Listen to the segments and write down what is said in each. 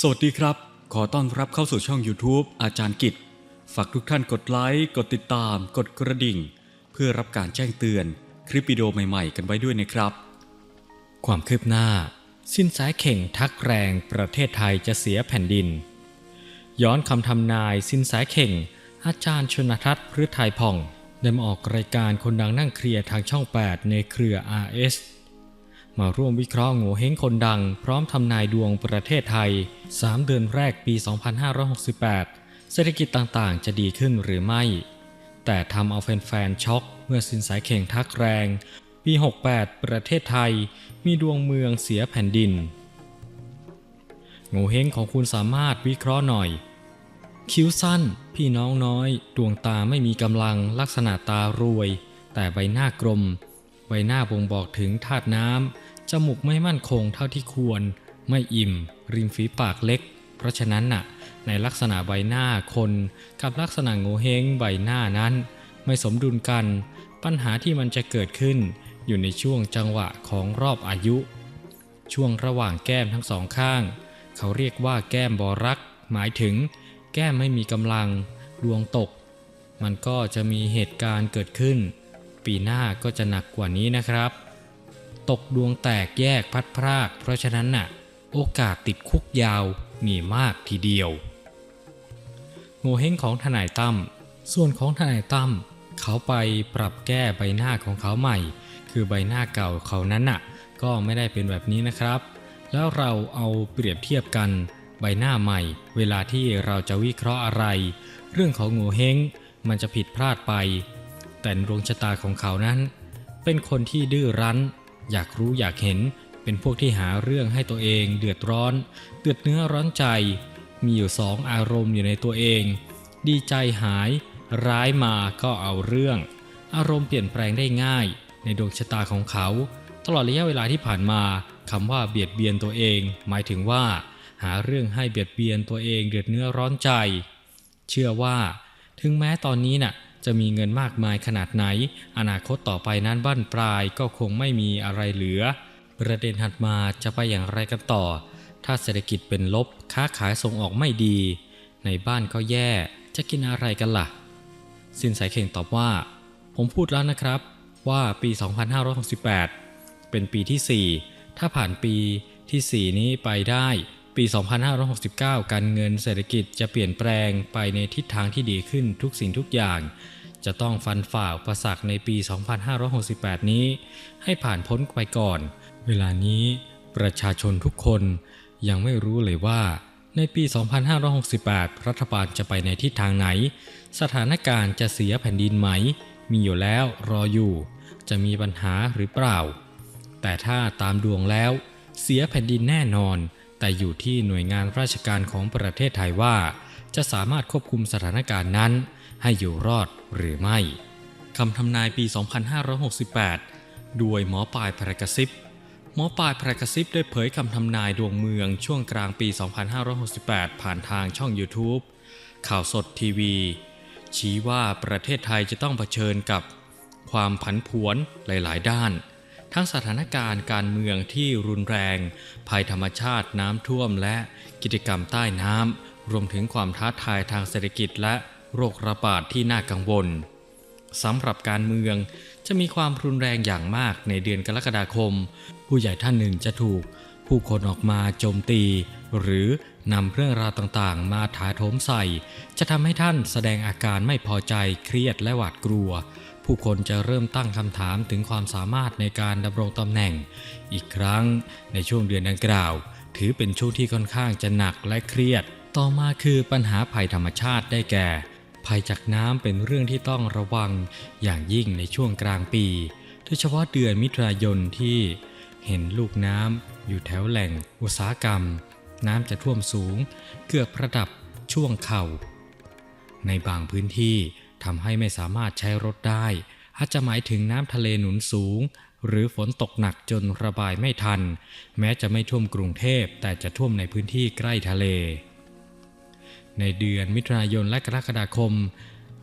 สวัสดีครับ ขอต้อนรับเข้าสู่ช่อง YouTube อาจารย์กิจ ฝากทุกท่านกดไลค์ กดติดตาม กดกระดิ่ง เพื่อรับการแจ้งเตือนคลิปวิดีโอใหม่ๆ กันไว้ด้วยนะครับ ความคืบหน้า สินแสเข่งทักแรงประเทศไทยจะเสียแผ่นดิน ย้อนคำทำนายสินแสเข่ง อาจารย์ชนทัศน์พฤทัยผ่องได้มาออกรายการคนดังนั่งเคลียร์ทางช่อง 8 ในเครือ RS มาร่วมวิเคราะห์โง่เฮงคนดัง พร้อมทำนายดวงประเทศไทย 3 เดือนแรกปี 2568 เศรษฐกิจต่างๆ จะดีขึ้นหรือไม่ แต่ทำเอาแฟนๆช็อกเมื่อสินสายเข่งทักแรง ปี 68 ประเทศไทย มีดวงเมืองเสียแผ่นดิน โง่เฮงของคุณสามารถวิเคราะห์หน่อย คิ้วสั้น พี่น้องน้อย ดวงตาไม่มีกำลังลักษณะตารวย แต่ใบหน้ากลม ใบหน้าบ่งบอกถึงธาตุน้ำ มูกไม่มั่นคงเท่าที่ควร ไม่อิ่ม ริมฝีปากเล็ก เพราะฉะนั้นน่ะ ในลักษณะใบหน้าคนกับลักษณะโงเฮงใบหน้านั้น ไม่สมดุลกัน ปัญหาที่มันจะเกิดขึ้น อยู่ในช่วงจังหวะของรอบอายุ ช่วงระหว่างแก้มทั้งสองข้าง เขาเรียกว่าแก้มบอรัก หมายถึง แก้มไม่มีกำลัง ดวงตก มันก็จะมีเหตุการณ์เกิดขึ้น ปีหน้าก็จะหนักกว่านี้นะครับ ตกดวงแตกแยกพัดพราก เพราะฉะนั้นน่ะ โอกาสติดคุกยาวมีมากทีเดียวโงเฮงของทนายตั้มส่วนของทนายตั้มเขาไปปรับแก้ใบหน้าของเขาใหม่ คือใบหน้าเก่าเขานั้นน่ะ ก็ไม่ได้เป็นแบบนี้นะครับ แล้วเราเอาเปรียบเทียบกันใบหน้าใหม่ เวลาที่เราจะวิเคราะห์อะไร เรื่องของโงเฮงมันจะผิดพลาดไป แต่ดวงชะตาของเขานั้น เป็นคนที่ดื้อรั้น อยากรู้อยากเห็นเป็นพวกที่หาเรื่องให้ตัวเองเดือดร้อน เดือดเนื้อร้อนใจ มีอยู่สองอารมณ์อยู่ในตัวเอง ดีใจหาย ร้ายมาก็เอาเรื่อง อารมณ์เปลี่ยนแปลงได้ง่าย ในดวงชะตาของเขา ตลอดระยะเวลาที่ผ่านมาคำว่าเบียดเบียนตัวเอง หมายถึงว่า หาเรื่องให้เบียดเบียนตัวเองเดือดเนื้อร้อนใจ เชื่อว่า ถึงแม้ตอนนี้น่ะ จะมีเงินมากมายขนาดไหน อนาคตต่อไปนั้นบ้านปลายก็คงไม่มีอะไรเหลือ ประเด็นถัดมาจะไปอย่างไรกันต่อ ถ้าเศรษฐกิจเป็นลบ ค้าขายส่งออกไม่ดี ในบ้านก็แย่ จะกินอะไรกันล่ะ สินสายเข่งตอบว่า ผมพูดแล้วนะครับ ว่าปี 2568 เป็นปีที่ 4 ถ้าผ่านปีที่ 4 นี้ไปได้ ปี 2569 การเงินเศรษฐกิจจะเปลี่ยนแปลงไปในทิศทางที่ดีขึ้นทุกสิ่งทุกอย่าง จะต้องฟันฝ่าอุปสรรคในปี 2568 นี้ ให้ผ่านพ้นไปก่อน เวลานี้ประชาชนทุกคนยังไม่รู้เลยว่า ในปี 2568 รัฐบาลจะไปในทิศทางไหน สถานการณ์จะเสียแผ่นดินไหม มีอยู่แล้วรออยู่ จะมีปัญหาหรือเปล่า แต่ถ้าตามดวงแล้ว เสียแผ่นดินแน่นอน แต่อยู่ที่หน่วยงานราชการของประเทศไทยว่า จะสามารถควบคุมสถานการณ์นั้น ให้อยู่รอดหรือไม่คำทำนายปี 2568 ด้วยหมอปลายพระกระซิบหมอปลายพระกระซิบได้เผยคำทำนายดวงเมืองช่วงกลางปี 2568 ผ่านทางช่อง YouTube ข่าวสดทีวี ชี้ว่าประเทศไทยจะต้องเผชิญกับความผันผวนหลาย ๆ ด้าน ทั้งสถานการณ์การเมืองที่รุนแรง ภัยธรรมชาติน้ำท่วมและกิจกรรมใต้น้ำรวมถึงความท้าทายทางเศรษฐกิจและโรคระบาดที่น่ากังวลสำหรับการเมืองจะมีความรุนแรงอย่างมากในเดือนกรกฎาคม ผู้ใหญ่ท่านหนึ่งจะถูก ผู้คนออกมาโจมตี หรือนำเรื่องราวต่างๆ มาถาโถมใส่ จะทำให้ท่านแสดงอาการไม่พอใจเครียดและหวาดกลัว ผู้คนจะเริ่มตั้งคำถามถึงความสามารถในการดำรงตำแหน่ง อีกครั้งในช่วงเดือนดังกล่าว ถือเป็นช่วงที่ค่อนข้างจะหนักและเครียด ต่อมาคือปัญหาภัยธรรมชาติได้แก่ ภัยจากน้ำเป็นเรื่องที่ต้องระวังอย่างยิ่งในช่วงกลางปี โดยเฉพาะเดือนมิถุนายนที่เห็นลูกน้ำอยู่แถวแหล่งอุตสาหกรรม น้ำจะท่วมสูง เกือบระดับช่วงเข่า ในบางพื้นที่ ทำให้ไม่สามารถใช้รถได้ อาจจะหมายถึงน้ำทะเลหนุนสูง หรือฝนตกหนักจนระบายไม่ทัน แม้จะไม่ท่วมกรุงเทพแต่จะท่วมในพื้นที่ใกล้ทะเล ในเดือนมิถุนายนและกรกฎาคม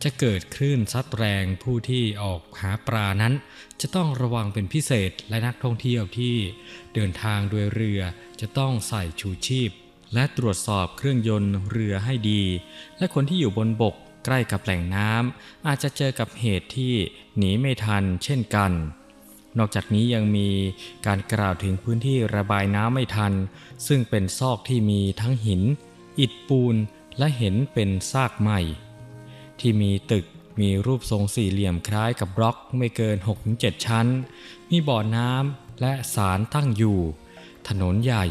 จะเกิดคลื่นซัดแรงผู้ที่ออกหาปลานั้น จะต้องระวังเป็นพิเศษและนักท่องเที่ยวที่ เดินทางโดยเรือจะต้องใส่ชูชีพและตรวจสอบเครื่องยนต์เรือให้ดี และคนที่อยู่บนบก ใกล้กับแหล่งน้ำอาจจะเจอกับเหตุที่หนีไม่ทันเช่นกัน นอกจากนี้ยังมีการกล่าวถึงพื้นที่ระบายน้ำไม่ทัน ซึ่งเป็นซอกที่มีทั้งหิน อิฐปูนและเห็นเป็นซากใหม่ ที่มีตึกมีรูปทรงสี่เหลี่ยมคล้ายกับบล็อกไม่เกิน 6-7 ชั้น มีบ่อน้ำและสารตั้งอยู่ ถนนใหญ่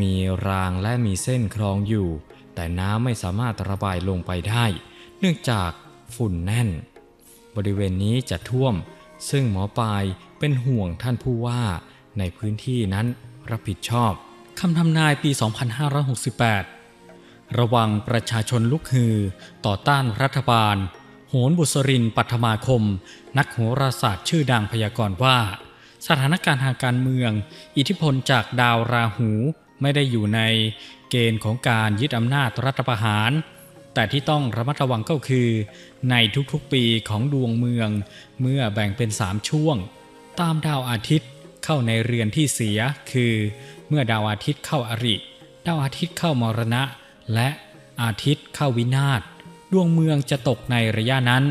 มีรางและมีเส้นคลองอยู่ แต่น้ำไม่สามารถระบายลงไปได้ เนื่องจากฝุ่นแน่น บริเวณนี้จะท่วม ซึ่งหมอปลายเป็นห่วงท่านผู้ว่าในพื้นที่นั้นรับผิดชอบคำทำนายปี 2568 ระวังประชาชนลุกฮือ ต่อต้านรัฐบาล โหนบุษรินปัทมาคม นักโหราศาสตร์ชื่อดังพยากรณ์ว่า สถานการณ์ทางการเมือง อิทธิพลจากดาวราหูไม่ได้อยู่ในเกณฑ์ของการยึดอำนาจรัฐประหาร แต่ที่ต้องระมัดระวังก็คือ ในทุกๆปีของดวงเมือง เมื่อแบ่งเป็น3ช่วง ตามดาวอาทิตย์เข้าในเรือนที่เสีย คือ เมื่อดาวอาทิตย์เข้าอริ ดาวอาทิตย์เข้ามรณะ และอาทิตย์เข้าวินาศดวงเมืองจะตกในระยะนั้น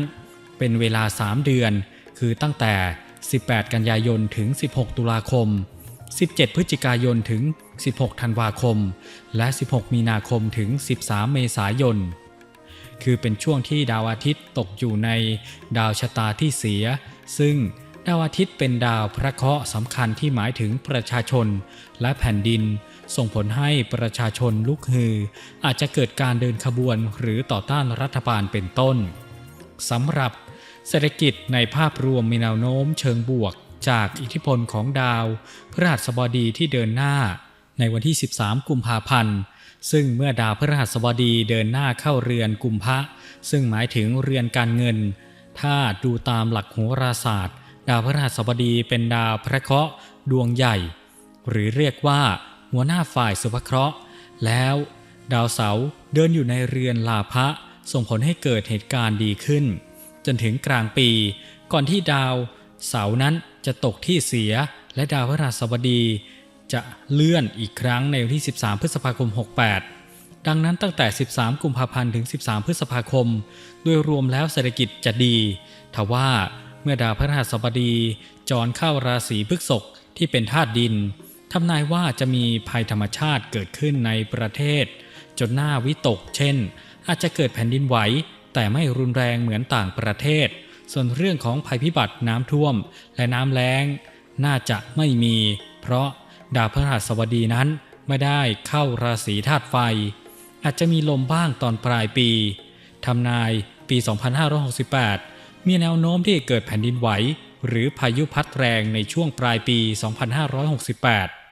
เป็นเวลา3เดือน คือตั้งแต่ 18 กันยายนถึง 16 ตุลาคม 17 พฤศจิกายนถึง 16 ธันวาคม และ 16 มีนาคมถึง 13 เมษายน คือเป็นช่วงที่ดาวอาทิตย์ตกอยู่ในดาวชะตาที่เสีย ซึ่งดาวอาทิตย์เป็นดาวพระเคราะห์สำคัญที่หมายถึงประชาชน และแผ่นดิน ส่งผลให้ประชาชนลุกฮือ อาจจะเกิดการเดินขบวนหรือต่อต้านรัฐบาลเป็นต้นสำหรับเศรษฐกิจในภาพรวมมีแนวโน้มเชิงบวก จากอิทธิพลของดาวพฤหัสบดีที่เดินหน้า ในวันที่ 13 กุมภาพันธ์ ซึ่งเมื่อดาวพฤหัสบดีเดินหน้าเข้าเรือนกุมภะซึ่งหมายถึงเรือนการเงิน ถ้าดูตามหลักโหราศาสตร์ ดาวพฤหัสบดีเป็นดาวพระเคราะห์ดวงใหญ่ หรือเรียกว่าหัวหน้าฝ่ายสุภเคราะห์ แล้วดาวเสาร์เดินอยู่ในเรือนลาภะส่งผลให้เกิดเหตุการณ์ดีขึ้น จนถึงกลางปี ก่อนที่ดาวเสาร์นั้นจะตกที่เสียและดาวพฤหัสบดี จะเลื่อนอีกครั้งในวันที่ 13 พฤษภาคม 68 ดังนั้นตั้งแต่ 13 กุมภาพันธ์ถึง 13 พฤษภาคม โดยรวมแล้วเศรษฐกิจจะดี ทว่าเมื่อดาวพฤหัสบดีจรเข้าราศีพฤษภที่เป็นธาตุดินทำนายว่าจะมีภัยธรรมชาติเกิดขึ้นในประเทศ จนหน้าวิตก เช่น อาจจะเกิดแผ่นดินไหว แต่ไม่รุนแรงเหมือนต่างประเทศ ส่วนเรื่องของภัยพิบัติน้ำท่วม และน้ำแล้ง น่าจะไม่มี เพราะ ดาวพฤหัสบดีนั้นไม่ได้เข้าราศีธาตุไฟ อาจจะมีลมบ้างตอนปลายปีทำนายปี 2568 มีแนวโน้มที่เกิดแผ่นดินไหว หรือพายุพัดแรงในช่วงปลายปี 2568